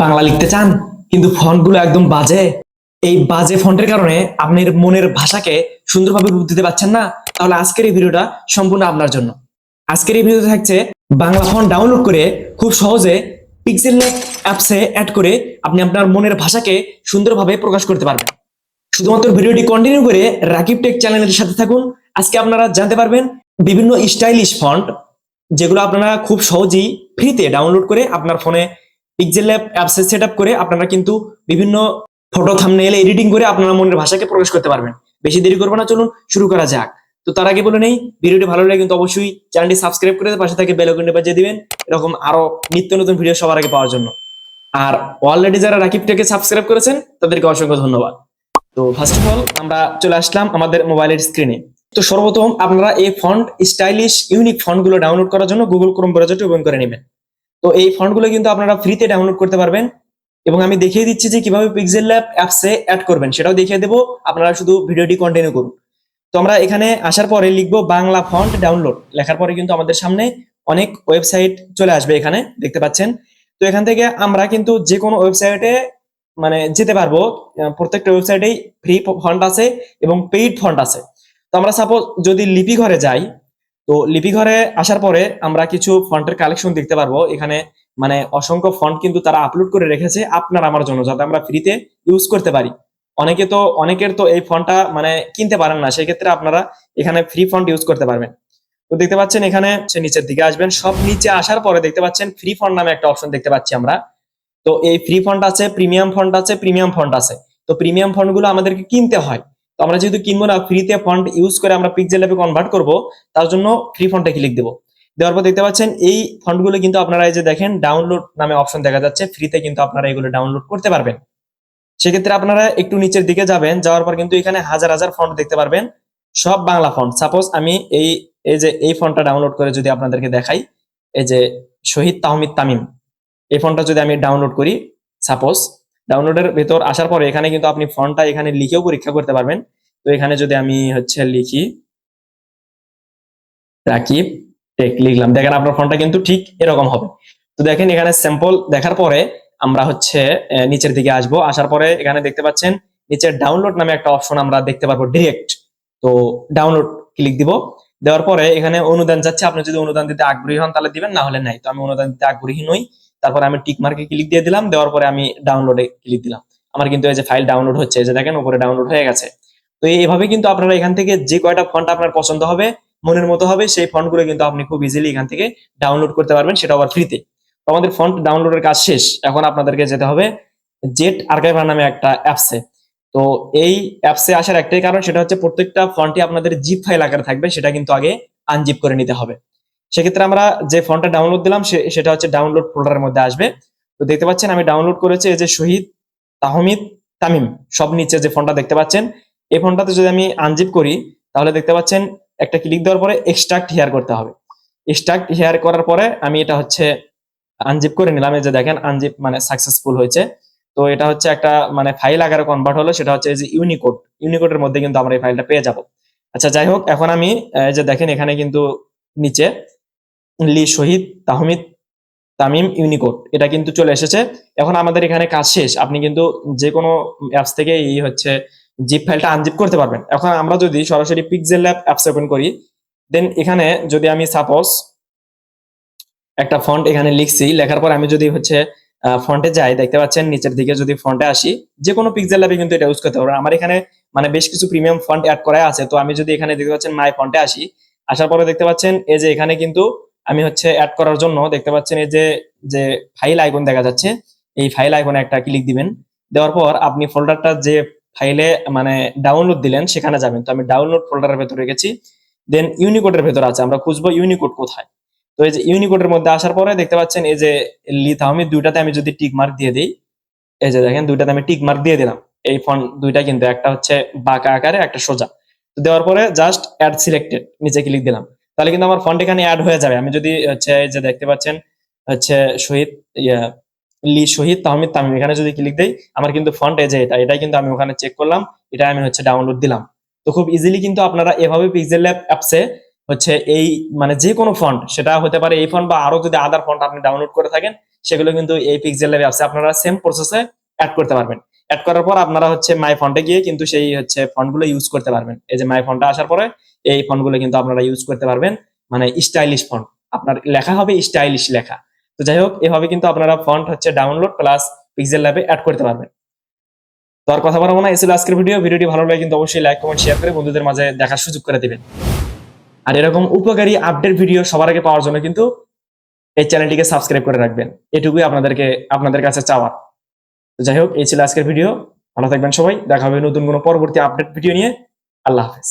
বাংলা লিখতে চান, কিন্তু ফন্টগুলো একদম বাজে। এই বাজে ফন্টের কারণে আপনার মনের ভাষাকে সুন্দরভাবে রূপ দিতে পারছেন না। তাহলে আজকের এই ভিডিওটা সম্পূর্ণ আপনার জন্য। আজকের এই ভিডিওতে থাকছে বাংলা ফন্ট ডাউনলোড করে খুব সহজে পিক্সেল অ্যাপসে অ্যাড করে আপনি আপনার মনের ভাষাকে সুন্দরভাবে প্রকাশ করতে পারবেন। শুধুমাত্র ভিডিওটি কন্টিনিউ করে রাকিব টেক চ্যানেলের সাথে থাকুন। আজকে আপনারা জানতে পারবেন বিভিন্ন স্টাইলিশ ফন্ট যেগুলো আপনারা খুব সহজেই ফ্রিতে ডাউনলোড করে আপনার ফোনে ল্যাব অ্যাপসে সেট আপ করে আপনারা কিন্তু বিভিন্ন ফটো থামনেল এডিটিং করে আপনারা মনের ভাষাকে প্রকাশ করতে পারবেন। বেশি দেরি করব না, চলুন শুরু করা যাক। তো তার আগে বলে নেই, ভিডিওটি ভালো লাগে কিন্তু অবশ্যই চ্যানেলটি সাবস্ক্রাইব করে পাশে থাকে বেল আইকনটি বাজিয়ে দিবেন, এরকম আরও নিত্য নতুন ভিডিও সবার আগে পাওয়ার জন্য। আর অলরেডি যারা রাকিবটাকে সাবস্ক্রাইব করেছেন, তাদেরকে অসংখ্য ধন্যবাদ। তো ফার্স্ট অফ অল আমরা চলে আসলাম আমাদের মোবাইলের স্ক্রিনে তো সর্বপ্রথম আপনারা এই ফন্ট স্টাইলিশ ইউনিক ফন্টগুলো ডাউনলোড করার জন্য গুগল ক্রোম ব্রাউজারটি ওপেন করে নেবেন। তো এই ফন্টগুলো কিন্তু আপনারা ফ্রিতে ডাউনলোড করতে পারবেন। এবং আমি দেখিয়ে দিচ্ছি যে কীভাবে পিক্সেল ল্যাব অ্যাপসে অ্যাড করবেন। সেটাও দেখিয়ে দেবো। আপনারা শুধু ভিডিওটি কন্টিনিউ করুন। তো আমরা এখানে আসার পরে লিখব বাংলা ফন্ট ডাউনলোড লেখার পরে কিন্তু আমাদের সামনে অনেক ওয়েবসাইট চলে আসবে এখানে, দেখতে পাচ্ছেন। তো এখান থেকে আমরা কিন্তু যে কোনো ওয়েবসাইটে মানে যেতে পারব। প্রত্যেকটা ওয়েবসাইটেই ফ্রি ফন্ট আছে এবং পেইড ফন্ট আছে। তো আমরা সাপোজ যদি লিপি ঘরে যাই তো লিপি ঘরে আসার পরে আমরা কিছু ফন্টের কালেকশন দেখতে পারব। এখানে মানে অসংখ্য ফন্ট কিন্তু তারা আপলোড করে রেখেছে আপনার আমার জন্য, যাতে আমরা ফ্রিতে ইউজ করতে পারি। অনেকে তো, অনেকের তো এই ফন্টটা মানে কিনতে পারেন না, সেক্ষেত্রে আপনারা এখানে ফ্রি ফন্ট ইউজ করতে পারবেন। তো দেখতে পাচ্ছেন এখানে সে নিচের দিকে আসবেন। সব নিচে আসার পরে দেখতে পাচ্ছেন ফ্রি ফন্ট নামে একটা অপশন দেখতে পাচ্ছি আমরা। তো এই ফ্রি ফন্ট আছে প্রিমিয়াম ফন্ট আছে প্রিমিয়াম ফন্ট আছে। তো প্রিমিয়াম ফন্টগুলো আমাদেরকে কিনতে হয়। তো আমরা যেহেতু কিনবো না ফ্রিতে ফন্ট ইউজ করে আমরা পিক্সেল অ্যাপে কনভার্ট করব, তার জন্য ফ্রি ফন্টে ক্লিক দেবো। দেওয়ার পর দেখতে পাচ্ছেন, এই ফন্টগুলো কিন্তু আপনারা এই যে দেখেন ডাউনলোড নামে অপশন দেখা যাচ্ছে ফ্রিতে কিন্তু আপনারা এগুলো ডাউনলোড করতে পারবেন। সেক্ষেত্রে আপনারা একটু নিচের দিকে যাবেন, যাওয়ার পর কিন্তু এখানে হাজার হাজার ফন্ট দেখতে পারবেন। সব বাংলা ফন্ট সাপোজ আমি এই এই যে, এই ফন্টটা ডাউনলোড করে যদি আপনাদেরকে দেখাই, এই যে শহীদ তাহমিদ তামিম, এই ফন্টটা যদি আমি ডাউনলোড করি সাপোজ ডাউনলোডের ভেতর আসার পরে এখানে কিন্তু আপনি ফন্টটা এখানে লিখেও পরীক্ষা করতে পারবেন। তো এখানে যদি আমি হচ্ছে লিখি, রাকিব, টেক লিখলাম। দেখেন আপনার ফন্টটা কিন্তু ঠিক এরকম হবে। তো দেখেন এখানে স্যাম্পল দেখার পরে আমরা হচ্ছে নিচের দিকে আসব। আসার পরে এখানে দেখতে পাচ্ছেন নিচে ডাউনলোড নামে একটা অপশন আমরা দেখতে পারব ডিরেক্ট তো ডাউনলোড ক্লিক দিব। দেওয়ার পরে এখানে অনুদান যাচ্ছে আপনি যদি অনুদান দিতে আগ্রহী হন তাহলে দিবেন, না হলে নাই। তো আমি অনুদান দিতে আগ্রহী নই। তারপরে আমি টিক মার্কে ক্লিক দিয়ে দিলাম, দেওয়ার পরে আমি ডাউনলোডে ক্লিক দিলাম। আমার কিন্তু এই যে ফাইল ডাউনলোড হচ্ছে, এই যে দেখেন উপরে ডাউনলোড হয়ে গেছে। তো এইভাবে কিন্তু আপনারা এখান থেকে যে কয়টা ফন্ট আপনার পছন্দ হবে, মনের মতো হবে, সেই ফন্টগুলো কিন্তু আপনি খুব ইজিলি এখান থেকে ডাউনলোড করতে পারবেন সেটা আবার ফ্রিতে তো। আমাদের ফন্ট ডাউনলোডের কাজ শেষ। এখন আপনাদেরকে যেতে হবে জেট আর্কাইভার নামে একটা অ্যাপসে তো এই অ্যাপসে আসার একটাই কারণ, সেটা হচ্ছে প্রত্যেকটা ফন্টই আপনাদের জিপ ফাইল আকারে থাকবে, সেটা কিন্তু আগে আনজিপ করে নিতে হবে। সেক্ষেত্রে আমরা যে ফন্টটা ডাউনলোড দিলাম সেটা হচ্ছে ডাউনলোড ফোল্ডারের মধ্যে আসবে। তো দেখতে পাচ্ছেন, আমি ডাউনলোড করেছি এই যে শহীদ, তাহমিদ, তামিম, সব নিচে যে ফোনটা দেখতে পাচ্ছেন, এই ফোনটাতে যদি আমি আনজিপ করি, তাহলে দেখতে পাচ্ছেন, একটা ক্লিক দেওয়ার পরে এক্সট্রাক্ট হেয়ার করতে হবে। এক্সট্রাক্ট হেয়ার করার পরে আমি এটা হচ্ছে আনজিপ করে নিলাম, এই যে দেখেন আনজিপ মানে সাকসেসফুল হয়েছে। তো এটা হচ্ছে একটা মানে ফাইল আকারে কনভার্ট হলো, সেটা হচ্ছে এই যে ইউনিকোড ইউনিকোডের মধ্যে কিন্তু আমরা এই ফাইলটা পেয়ে যাব। আচ্ছা যাই হোক, এখন আমি যে দেখেন, এখানে কিন্তু নিচে লি শহীদ, তাহমিদ, তামিম, ইউনিকোড। এটা কিন্তু চলে এসেছে। এখন আমাদের এখানে কাজ শেষ। আপনি কিন্তু যে কোনো অ্যাপস থেকে এই হচ্ছে জিপ ফাইলটা আনজিপ করতে পারবেন। এখন আমরা যদি সরাসরি পিক্সেল ল্যাব অ্যাপস ওপেন করি দেন এখানে যদি আমি সাপোজ একটা ফন্ট এখানে লিখছি, লেখার পর আমি যদি হচ্ছে ফন্টে যাই, দেখতে পাচ্ছেন নিচের দিকে যদি ফন্টে আসি যে কোনো পিক্সেল ল্যাবে কিন্তু এটা ইউজ করতে পারবেন। আমার এখানে মানে বেশ কিছু প্রিমিয়াম ফন্ট অ্যাড করা আছে। তো আমি যদি এখানে দেখতে পাচ্ছেন মাই ফন্টে আসি, আসার পরে দেখতে পাচ্ছেন এই যে এখানে কিন্তু আমি হচ্ছে অ্যাড করার জন্য দেখতে পাচ্ছেন এই যে যে ফাইল আইকন দেখা যাচ্ছে, এই ফাইল আইকনে একটা ক্লিক দিবেন। দেওয়ার পর আপনি ফোল্ডারটা যে ফাইলে মানে ডাউনলোড দিলেন, সেখানে যাবেন। তো আমি ডাউনলোড ফোল্ডারের ভেতরে গেছি। দেন ইউনিকোডের ভেতর আছে। আমরা খুঁজবো ইউনিকোড কোথায়। তো এই যে ইউনিকোডের মধ্যে আসার পরে দেখতে পাচ্ছেন এই যে লি তাহমিদ দুইটাতে আমি যদি টিক মার্ক দিয়ে দিই, এই যে দেখেন, দুইটাতে আমি টিক মার্ক দিয়ে দিলাম। এই ফন্ট দুইটা কিন্তু একটা হচ্ছে বাঁকা আকারে, একটা সোজা। তো দেওয়ার পরে জাস্ট অ্যাড সিলেক্টেড নিচে ক্লিক দিলাম। তাহলে কিন্তু আমার ফন্ট এখানে অ্যাড হয়ে যাবে। আমি যদি হচ্ছে যে দেখতে পাচ্ছেন, হচ্ছে শহীদ লি শহীদ তাহমিদ তামিম, এখানে যদি ক্লিক দেই, আমার কিন্তু ফন্ট এই যে এটা, এটাই কিন্তু আমি ওখানে চেক করলাম এটা আমি হচ্ছে ডাউনলোড দিলাম। তো খুব ইজিলি কিন্তু আপনারা এভাবে পিক্সেল ল্যাব অ্যাপসে হচ্ছে এই মানে যে কোনো ফন্ট সেটা হতে পারে এই ফন্ট বা আরও যদি আদার ফন্ট আপনি ডাউনলোড করে থাকেন, সেগুলো কিন্তু এই পিক্সেল ল্যাবে আছে আপনারা সেম প্রসেসে অ্যাড করতে পারবেন। অ্যাড করার পর আপনারা হচ্ছে মাই ফন্টে গিয়ে কিন্তু সেই হচ্ছে ফন্টগুলো ইউজ করতে পারবেন। এই যে মাই ফন্টটা আসার পরে এই ফন্টগুলো কিন্তু আপনারা ইউজ করতে পারবেন। মানে স্টাইলিশ ফন্ট আপনার লেখা হবে স্টাইলিশ লেখা। তো যাই হোক, এভাবে কিন্তু আপনারা ফন্ট হচ্ছে ডাউনলোড প্লাস পিক্সেল ল্যাবে অ্যাড করতে পারবেন। তো আর কথা বলব না ছিল আজকের ভিডিও ভিডিওটি ভালো লাগে কিন্তু অবশ্যই লাইক কমেন্ট শেয়ার করে বন্ধুদের মাঝে দেখার সুযোগ করে দিবেন। আর এরকম উপকারী আপডেট ভিডিও সবার আগে পাওয়ার জন্য কিন্তু এই চ্যানেলটিকে সাবস্ক্রাইব করে রাখবেন। এটুকুই আপনাদেরকে, আপনাদের কাছে চাওয়ার। তো যাই হোক, এই ছিল আজকের ভিডিও ভালো থাকবেন সবাই। দেখা হবে নতুন কোনো পরবর্তী আপডেট ভিডিও নিয়ে। আল্লাহ হাফেজ।